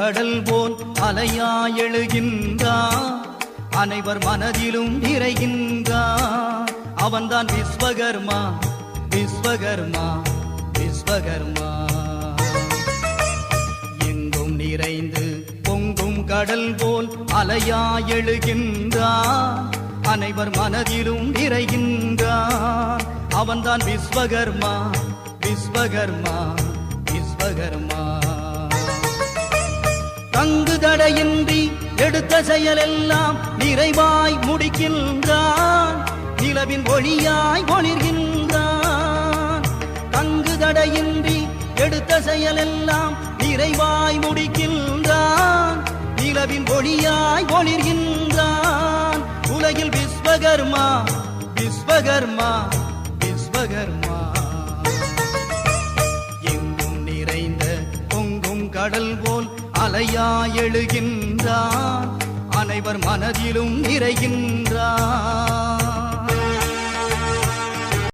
கடல் போல் அலையா எழுகின்றா. அனைவர் மனதிலும் நிறைகின்றான் அவன்தான் விஸ்வகர்மா விஸ்வகர்மா விஸ்வகர்மா. எங்கும் நிறைந்து பொங்கும் கடல் போல் அலையா எழுகின்றா. அனைவர் மனதிலும் நிறைகின்றான் அவன்தான் விஸ்வகர்மா விஸ்வகர்மா விஸ்வகர்மா. தங்கு தடையின்றி எடுத்த செயலெல்லாம் நிறைவாய் முடிக்கின்றான். நிலவின் ஒளியாய் ஒளிர்கின்றான். தங்கு தடையின்றி எடுத்த செயலெல்லாம் நிறைவாய் முடிக்கின்றான். நிலவின் ஒளியாய் ஒளிர்கின்றான். உலகில் விஸ்வகர்மா விஸ்வகர்மா விஸ்வகர்மா. எங்கும் நிறைந்த பொங்கும் கடல் போல் அலையாய் எழுகின்றான் அனைவர் மனதிலும் நிறைகின்றான்